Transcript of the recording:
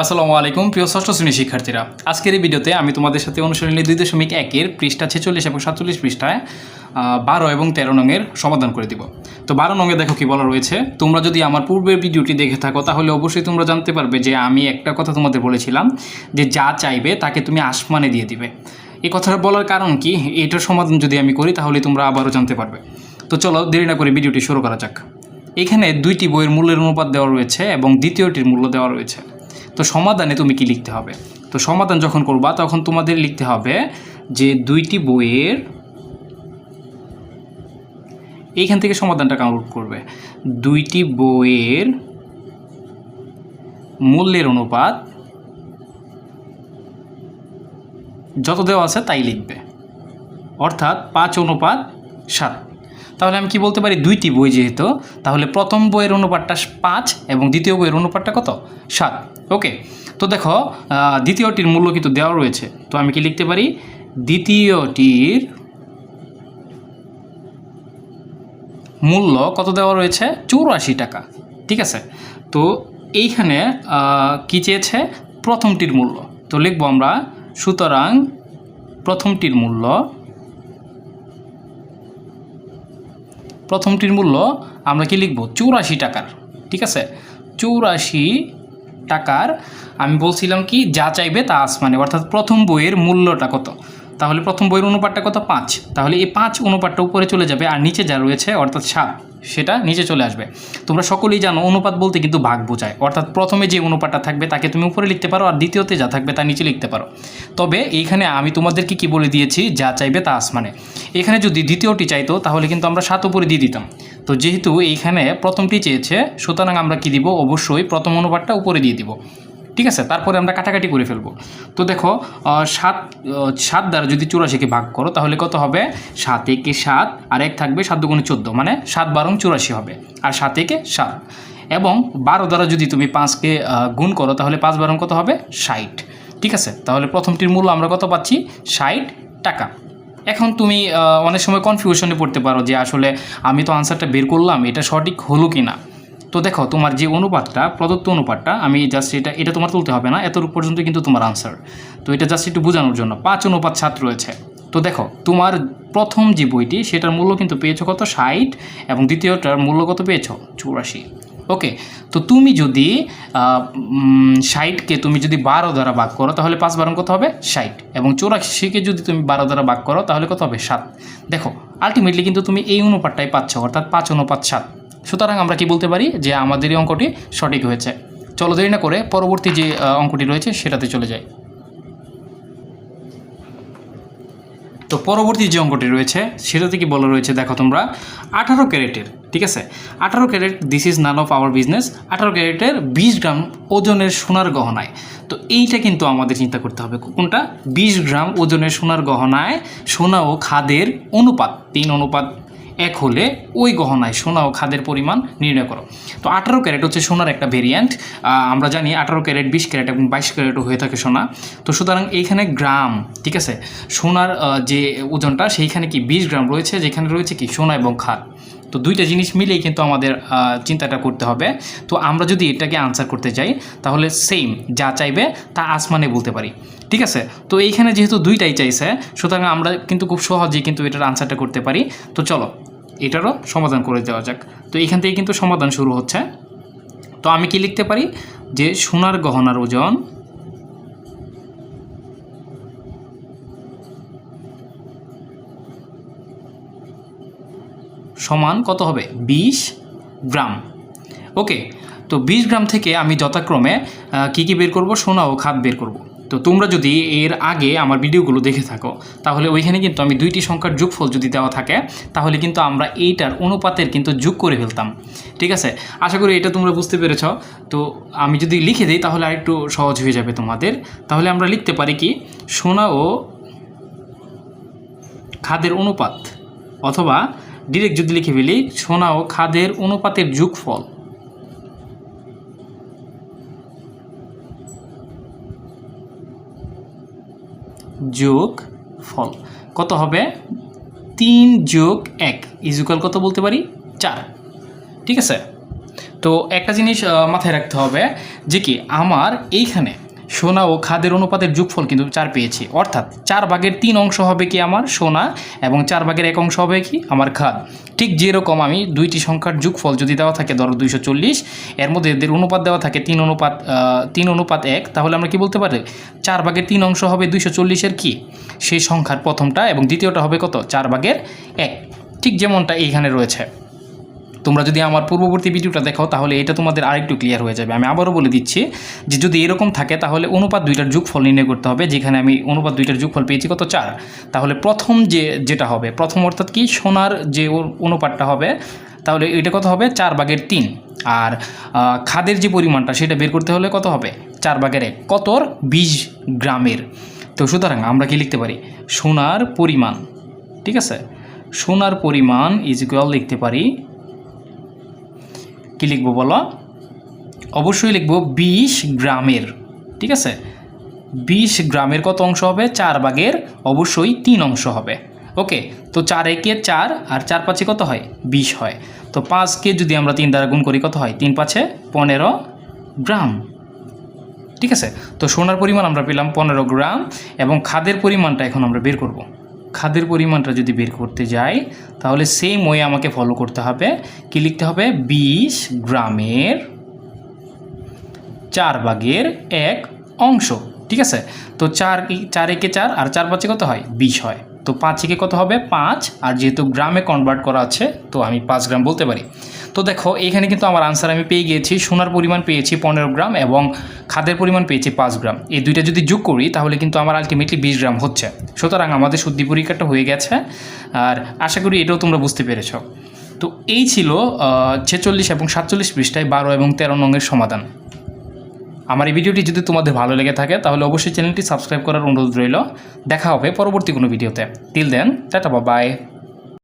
আসসালামু আলাইকুম, প্রিয় ষষ্ঠ শ্রেণির শিক্ষার্থীরা। আজকের এই ভিডিওতে আমি তোমাদের সাথে অনুশীলনী দুই দশমিক একের পৃষ্ঠা ছেচল্লিশ এবং সাতচল্লিশ পৃষ্ঠায় বারো এবং তেরো নঙের সমাধান করে দিব। তো বারো নঙে দেখো কি বলা রয়েছে, তোমরা যদি আমার পূর্বের ভিডিওটি দেখে থাকো, তাহলে অবশ্যই তোমরা জানতে পারবে যে আমি একটা কথা তোমাদের বলেছিলাম, যে যা চাইবে তাকে তুমি আসমানে দিয়ে দিবে। এই কথাটা বলার কারণ কি, এটার সমাধান যদি আমি করি, তাহলে তোমরা আবারও জানতে পারবে। তো চলো দেরি না করে ভিডিওটি শুরু করা যাক। এখানে দুইটি বইয়ের মূল্যের অনুপাত দেওয়া রয়েছে এবং দ্বিতীয়টির মূল্য দেওয়া রয়েছে। তো সমাধানে তুমি কি লিখতে হবে? তো সমাধান যখন করবা, তখন তোমাদের লিখতে হবে যে দুইটি বইয়ের এইখান থেকে সমাধানটা কাউন্ট করবে। দুইটি বইয়ের মূল্যের অনুপাত যত দেওয়া আছে তাই লিখবে। অর্থাৎ পাঁচ অনুপাত সাত। তাহলে আমি কি বলতে পারি? দুইটি বই যেহেতু, তাহলে প্রথম বইয়ের অনুপাতটা পাঁচ এবং দ্বিতীয় বইয়ের অনুপাতটা কত? সাত। ওকে, তো দেখো দ্বিতীয়টির মূল্য কিন্তু দেওয়া রয়েছে। তো আমি কি লিখতে পারি? দ্বিতীয়টির মূল্য কত দেওয়া রয়েছে? চৌরাশি টাকা। ঠিক আছে? তো এইখানে কি চেয়েছে? প্রথমটির মূল্য। তো লিখব আমরা, সুতরাং প্রথমটির মূল্য প্রথমটির মূল্য আমরা কি লিখব? চৌরাশি টাকার, ঠিক আছে? চৌরাশি টাকার, আমি বলছিলাম কি, যা চাইবে তা আসমানে, অর্থাৎ প্রথম বইয়ের মূল্যটা কত? তাহলে প্রথম বইয়ের অনুপাতটা কত? পাঁচ। তাহলে এই পাঁচ অনুপাতটা উপরে চলে যাবে আর নিচে যা রয়েছে, অর্থাৎ সাত, সেটা নিচে চলে আসবে। তোমরা সকলেই জানো অনুপাত বলতে কিন্তু ভাগ বোঝায়। অর্থাৎ প্রথমে যে অনুপাতটা থাকবে তাকে তুমি উপরে লিখতে পারো আর দ্বিতীয়তে যা থাকবে তা নিচে লিখতে পারো। তবে এইখানে আমি তোমাদেরকে কি বলে দিয়েছি, যা চাইবে তা আসমানে। এখানে যদি দ্বিতীয়টি চাইতো তাহলে কিন্তু আমরা সাত উপরে দিয়ে দিতাম। তো যেহেতু এইখানে প্রথমটি চেয়েছে, সুতরাং আমরা কি দিব? অবশ্যই প্রথম অনুপাতটা উপরে দিয়ে দিব। ঠিক আছে? তারপরে আমরা কাটাকাটি করে ফেলব। তো দেখো সাত সাত দ্বারা যদি চুরাশিকে ভাগ করো, তাহলে কত হবে? সাত একে সাত, আর এক থাকবে সাত দুগুণে চোদ্দ মানে সাত বারং চুরাশি হবে, আর সাত একে সাত। এবং বারো দ্বারা যদি তুমি পাঁচকে গুণ করো, তাহলে পাঁচ বারং কত হবে? ষাট। ঠিক আছে? তাহলে প্রথমটির মূল্য আমরা কত পাচ্ছি? ষাট টাকা। এখন তুমি অনেক সময় কনফিউশনে পড়তে পারো যে আসলে আমি তো আনসারটা বের করলাম, এটা সঠিক হলো কি না তো দেখো, তোমার যে অনুপাতটা, প্রদত্ত অনুপাতটা, আমি জাস্ট এটা এটা তোমার তুলতে হবে না এত পর্যন্ত কিন্তু তোমার আনসার তো এটা জাস্ট একটু বোঝানোর জন্য, পাঁচ অনুপাত সাত রয়েছে। তো দেখো, তোমার প্রথম যে বইটি, সেটার মূল্য কিন্তু পেয়েছ কত? ষাট, এবং দ্বিতীয়টার মূল্য কত পেয়েছ? চৌরাশি। ওকে, তো তুমি যদি ষাটকে তুমি যদি বারো দ্বারা ভাগ করো, তাহলে পাঁচ বারো কত হবে? ষাট। এবং চৌরাশিকে যদি তুমি বারো দ্বারা ভাগ করো, তাহলে কত হবে? সাত। দেখো আলটিমেটলি কিন্তু তুমি এই অনুপাতটাই পাচ্ছ, অর্থাৎ পাঁচ অনুপাত সাত। সুতরাং আমরা কি বলতে পারি যে আমাদের এই অঙ্কটি সঠিক হয়েছে। চলো দেরি না করে পরবর্তী যে অঙ্কটি রয়েছে সেটাতে চলে যাই। তো পরবর্তী যে অঙ্কটি রয়েছে সেটাতে কি বলা রয়েছে দেখো তোমরা, আঠারো ক্যারেটের, ঠিক আছে? আঠারো carat this is none of our business আঠারো ক্যারেটের বিশ গ্রাম ওজনের সোনার গহনায়। তো এইটা কিন্তু আমাদের চিন্তা করতে হবে, কোনটা? বিশ গ্রাম ওজনের সোনার গহনায় সোনা ও খাদের অনুপাত, তিন অনুপাত এক হলে ওই গহনায় সোনা ও খাদের পরিমাণ নির্ণয় করো। তো আঠারো ক্যারেট হচ্ছে সোনার একটা ভেরিয়েন্ট আমরা জানি আঠারো ক্যারেট, বিশ ক্যারেট এবং বাইশ ক্যারেটও হয়ে থাকে সোনা। তো সুতরাং এইখানে গ্রাম, ঠিক আছে? সোনার যে ওজনটা সেইখানে কি বিশ গ্রাম রয়েছে, যেখানে রয়েছে কি সোনা এবং খাদ। তো দুইটা জিনিস মিলেই কিন্তু আমাদের চিন্তাটা করতে হবে। তো আমরা যদি এটাকে আনসার করতে চাই তাহলে সেম যা চাইবে তা আসমানে বলতে পারি। ঠিক আছে? তো এইখানে যেহেতু দুইটাই চাইছে, সুতরাং আমরা কিন্তু খুব সহজেই কিন্তু এটার আনসারটা করতে পারি। তো চলো, এটারও সমাধান করে দেওয়া যাক। তো এখান থেকে কিন্তু সমাধান শুরু হচ্ছে। তো আমি কি লিখতে পারি? যে সোনার গহনার ওজন সমান কত হবে? বিশ গ্রাম। ওকে, তো বিশ গ্রাম থেকে আমি যথাক্রমে কি কি বের করব? সোনা ও খাদ বের করব। তো তোমরা যদি এর আগে আমার ভিডিওগুলো দেখে থাকো, তাহলে ওইখানে কিন্তু আমি দুইটি সংখ্যার যোগফল যদি দেওয়া থাকে, তাহলে কিন্তু আমরা এইটার অনুপাতের কিন্তু যোগ করে ফেলতাম। ঠিক আছে? আশা করি এটা তোমরা বুঝতে পেরেছ। তো আমি যদি লিখে দিই, তাহলে আরেকটু সহজ হয়ে যাবে তোমাদের। তাহলে আমরা লিখতে পারি কি? সোনা ও খাদের অনুপাত অথবা ডিরেক্ট যদি লিখে ফেলি, সোনা ও খাদের অনুপাতের যোগফল। যোগ ফল কত হবে? তিন যোগ এক। ইজুকাল কত বলতে পারি? চার। ঠিক আছে? তো একটা জিনিস মাথায় রাখতে হবে যে কি, আমার এইখানে সোনা ও খাদের অনুপাতের যোগফল কিন্তু চার পেয়েছি। অর্থাৎ চার ভাগের তিন অংশ হবে কি আমার সোনা এবং চার ভাগের এক অংশ হবে কি আমার খাদ। ঠিক যেরকম আমি দুইটি সংখ্যার যোগফল যদি দেওয়া থাকে ধরো দুইশো চল্লিশ, এর মধ্যে এদের অনুপাত দেওয়া থাকে তিন অনুপাত তিন অনুপাত এক, তাহলে আমরা কি বলতে পারি? চার ভাগের তিন অংশ হবে দুইশো চল্লিশের কি? সেই সংখ্যার প্রথমটা এবং দ্বিতীয়টা হবে কত? চার ভাগের এক। ঠিক যেমনটা এইখানে রয়েছে। তোমরা যদি আমার পূর্ববর্তী ভিডিওটা দেখো তাহলে এটা তোমাদের আরেকটু ক্লিয়ার হয়ে যাবে। আমি আবারও বলে দিচ্ছি যে যদি এরকম থাকে, তাহলে অনুপাত দুইটার যোগফল নির্ণয় করতে হবে, যেখানে আমি অনুপাত দুইটার যোগফল পেয়েছি কত? চার। তাহলে প্রথম যে, যেটা হবে, প্রথম অর্থাৎ কি? সোনার যে অনুপাতটা হবে, তাহলে এটা কত হবে? চার ভাগের তিন। আর খাদের যে পরিমাণটা, সেটা বের করতে হলে কত হবে? চার ভাগের এক। কতর বিশ গ্রামের। তো সুতরাং আমরা কি লিখতে পারি? সোনার পরিমাণ। ঠিক আছে? সোনার পরিমাণ ইজ ইকুয়াল লিখতে পারি কি লিখব বলো? অবশ্যই লিখব বিশ গ্রামের, ঠিক আছে? বিশ গ্রামের কত অংশ হবে? চার ভাগের অবশ্যই তিন অংশ হবে। ওকে, তো চার একে চার আর চার পাঁচে কত হয়? বিশ হয়। তো পাঁচকে যদি আমরা তিন দ্বারা গুণ করি কত হয়? তিন পাঁচে পনেরো গ্রাম। ঠিক আছে? তো সোনার পরিমাণ আমরা পেলাম পনেরো গ্রাম এবং খাদের পরিমাণটা এখন আমরা বের করব। খাদের পরিমাণটা যদি বের করতে যাই, তাহলে সেম ওয়ে আমাকে ফলো করতে হবে। কি লিখতে হবে? বিশ গ্রামের চার ভাগের এক অংশ, ঠিক আছে? তো চার চার একে চার, আর চার পাঁচে কত হয়? বিশ হয়। তো পাঁচ একে কত হবে? পাঁচ। আর যেহেতু গ্রামে কনভার্ট করা আছে, তো আমি পাঁচ গ্রাম বলতে পারি। তো দেখো, এখানে কিন্তু আমার আনসার আমি পেয়ে গিয়েছি। সোনার পরিমাণ পেয়েছি পনেরো গ্রাম এবং খাদের পরিমাণ পেয়েছি পাঁচ গ্রাম। এই দুইটা যদি যোগ করি, তাহলে কিন্তু আমার আলটিমেটলি বিশ গ্রাম হচ্ছে। সুতরাং আমাদের শুদ্ধি পরীক্ষাটা হয়ে গেছে। আর আশা করি এটাও তোমরা বুঝতে পেরেছ। তো এই ছিল ছেচল্লিশ এবং সাতচল্লিশ পৃষ্ঠায় বারো এবং তেরো নংয়ের সমাধান। আমার এই ভিডিওটি যদি তোমাদের ভালো লেগে থাকে, তাহলে অবশ্যই চ্যানেলটি সাবস্ক্রাইব করার অনুরোধ রইল। দেখা হবে পরবর্তী কোনো ভিডিওতে। টিল দেন টাটা বা বাই